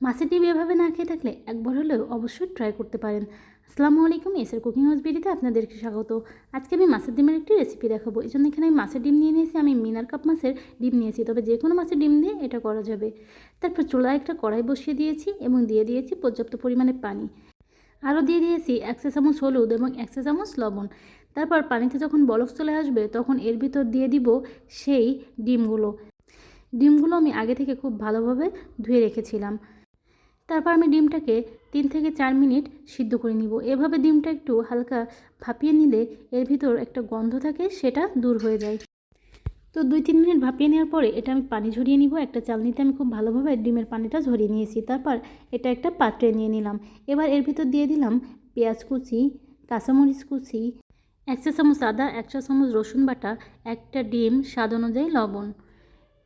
মাছের ডিম এভাবে না খেয়ে থাকলে একবার হলেও অবশ্যই ট্রাই করতে পারেন। আসসালামু আলাইকুম এসের কুকিং হাউস বিডিতে আপনাদেরকে স্বাগত। আজকে আমি মাছের ডিমের একটি রেসিপি দেখাবো। এই জন্য এখানে আমি মাছের ডিম নিয়ে নিয়েছি, আমি মিনার কাপ মাছের ডিম নিয়েছি। তবে যে কোনো মাছের ডিম দিয়ে এটা করা যাবে। তারপর চুলায় একটা কড়াই বসিয়ে দিয়েছি এবং দিয়ে দিয়েছি পর্যাপ্ত পরিমাণে পানি। আরও দিয়ে দিয়েছি একশো চামচ হলুদ এবং একশো চামচ লবণ। তারপর পানিতে যখন বরফ চলে আসবে, তখন এর ভিতর দিয়ে দিব সেই ডিমগুলো। ডিমগুলো আমি আগে থেকে খুব ভালোভাবে ধুয়ে রেখেছিলাম। তারপর আমি ডিমটাকে তিন থেকে চার মিনিট সিদ্ধ করে নিব। এভাবে ডিমটা একটু হালকা ভাপিয়ে নিলে এর ভিতর একটা গন্ধ থাকে, সেটা দূর হয়ে যায়। তো দুই তিন মিনিট ভাপিয়ে নেওয়ার পরে এটা আমি পানি ঝরিয়ে নিব। একটা চালনিতে আমি খুব ভালোভাবে ডিমের পানিটা ঝরিয়ে নিয়েছি। তারপর এটা একটা পাত্রে নিয়ে নিলাম। এবার এর ভিতর দিয়ে দিলাম পেঁয়াজ কুচি, কাঁচামরিচ কুচি একশো চামচ আদা একশো চামচ রসুন বাটা, একটা ডিম, স্বাদ অনুযায়ী লবণ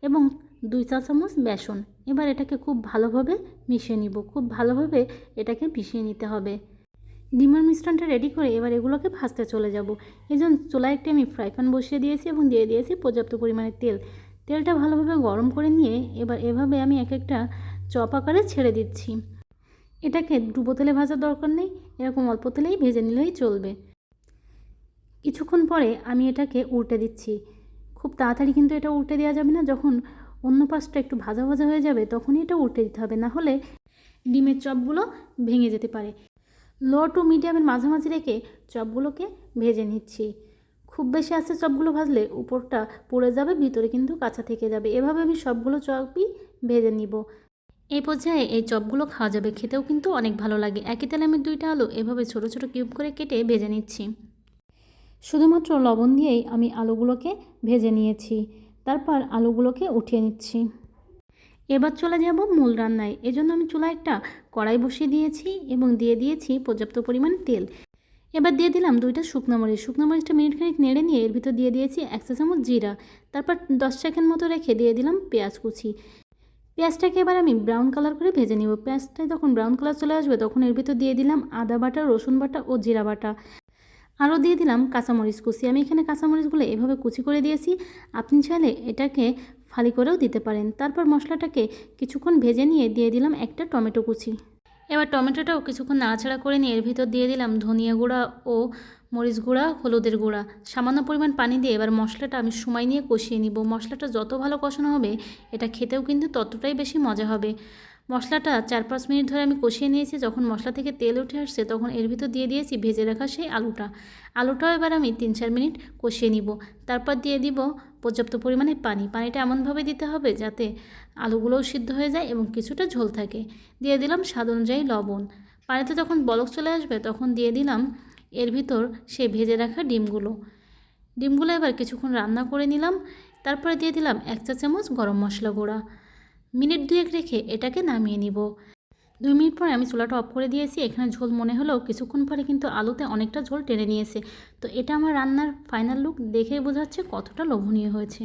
এবং দুই চা চামচ বেসন। এবার এটাকে খুব ভালোভাবে মিশিয়ে নিব। খুব ভালোভাবে এটাকে মিশিয়ে নিতে হবে। ডিমের মিশ্রণটা রেডি করে এবার এগুলোকে ভাজতে চলে যাব। এই জন্য চুলায় একটি আমি ফ্রাই প্যান বসিয়ে দিয়েছি এবং দিয়ে দিয়েছি পর্যাপ্ত পরিমাণে তেল। তেলটা ভালোভাবে গরম করে নিয়ে এবার এভাবে আমি এক একটা চপ আকারে ছেড়ে দিচ্ছি। এটাকে ডুবো তেলে ভাজার দরকার নেই, এরকম অল্প তেলেই ভেজে নিলেই চলবে। কিছুক্ষণ পরে আমি এটাকে উল্টে দিচ্ছি। খুব তাড়াতাড়ি কিন্তু এটা উল্টে দেওয়া যাবে না, যখন অন্য পাশটা একটু ভাজা ভাজা হয়ে যাবে, তখনই এটা উল্টে দিতে হবে। না হলে ডিমের চপগুলো ভেঙে যেতে পারে। লো টু মিডিয়ামের মাঝামাঝি রেখে চপগুলোকে ভেজে নিচ্ছি। খুব বেশি আছে চপগুলো ভাজলে উপরটা পড়ে যাবে, ভিতরে কিন্তু কাঁচা থেকে যাবে। এভাবে আমি সবগুলো চপই ভেজে নিব। এই পর্যায়ে এই চপগুলো খাওয়া যাবে। খেতেও কিন্তু অনেক ভালো লাগে। একই তেলে আমি দুইটা আলু এভাবে ছোট ছোট কিউব করে কেটে ভেজে নিচ্ছি। শুধুমাত্র লবণ দিয়েই আমি আলুগুলোকে ভেজে নিয়েছি। তারপর আলুগুলোকে উঠিয়ে নিচ্ছি। এবার চলে যাব মূল রান্নায়। এজন্য আমি চুলা একটা কড়াই বসিয়ে দিয়েছি এবং দিয়ে দিয়েছি পর্যাপ্ত পরিমাণ তেল। এবার দিয়ে দিলাম দুইটা শুকনো মরিচ। শুকনো মরিচটা মিনিট খানিক নেড়ে নিয়ে এর ভিতর দিয়ে দিয়েছি একশো চামচ জিরা। তারপর দশ সেকেন্ড মতো রেখে দিয়ে দিলাম পেঁয়াজ কুচি। পেঁয়াজটাকে এবার আমি ব্রাউন কালার করে ভেজে নিব। পেঁয়াজটায় যখন ব্রাউন কালার চলে আসবে তখন এর ভিতর দিয়ে দিলাম আদা বাটা, রসুন বাটা ও জিরা বাটা। আরও দিয়ে দিলাম কাঁচামরিচ কুচি। আমি এখানে কাঁচামরিচগুলো এভাবে কুচি করে দিয়েছি। আপনি চাইলে এটাকে ফালি করেও দিতে পারেন। তারপর মশলাটাকে কিছুক্ষণ ভেজে নিয়ে দিয়ে দিলাম একটা টমেটো কুচি। এবার টমেটোটাও কিছুক্ষণ নাড়াচাড়া করে নিয়ে এর ভিতর দিয়ে দিলাম ধনিয়া গুঁড়া ও মরিচ গুঁড়া, হলুদের গুঁড়া। সামান্য পরিমাণ পানি দিয়ে এবার মশলাটা আমি সময় নিয়ে কষিয়ে নিব। মশলাটা যত ভালো কষানো হবে, এটা খেতেও কিন্তু ততটাই বেশি মজা হবে। মশলাটা চার পাঁচ মিনিট ধরে আমি কষিয়ে নিয়েছি। যখন মশলা থেকে তেল উঠে আসছে, তখন এর ভিতর দিয়ে দিয়েছি ভেজে রাখা সেই আলুটা। আলুটাও এবার আমি তিন চার মিনিট কষিয়ে নিব। তারপর দিয়ে দিব পর্যাপ্ত পরিমাণে পানি। পানিটা এমনভাবে দিতে হবে যাতে আলুগুলোও সিদ্ধ হয়ে যায় এবং কিছুটা ঝোল থাকে। দিয়ে দিলাম স্বাদ অনুযায়ী লবণ। পানিতে যখন বলক চলে আসবে, তখন দিয়ে দিলাম এর ভিতর সেই ভেজে রাখা ডিমগুলো। ডিমগুলো এবার কিছুক্ষণ রান্না করে নিলাম। তারপরে দিয়ে দিলাম এক চা চামচ গরম মশলা গুঁড়া। মিনিট দুয়েক রেখে এটাকে নামিয়ে নিব। দুই মিনিট পরে আমি চুলাটা অফ করে দিয়েছি, এখানে ঝোল মনে হলেও কিছুক্ষণ পরে কিন্তু আলুতে অনেকটা ঝোল টেনে নিয়েছে। তো এটা আমার রান্নার ফাইনাল লুক দেখে বোঝাচ্ছে কতটা লোভনীয় হয়েছে।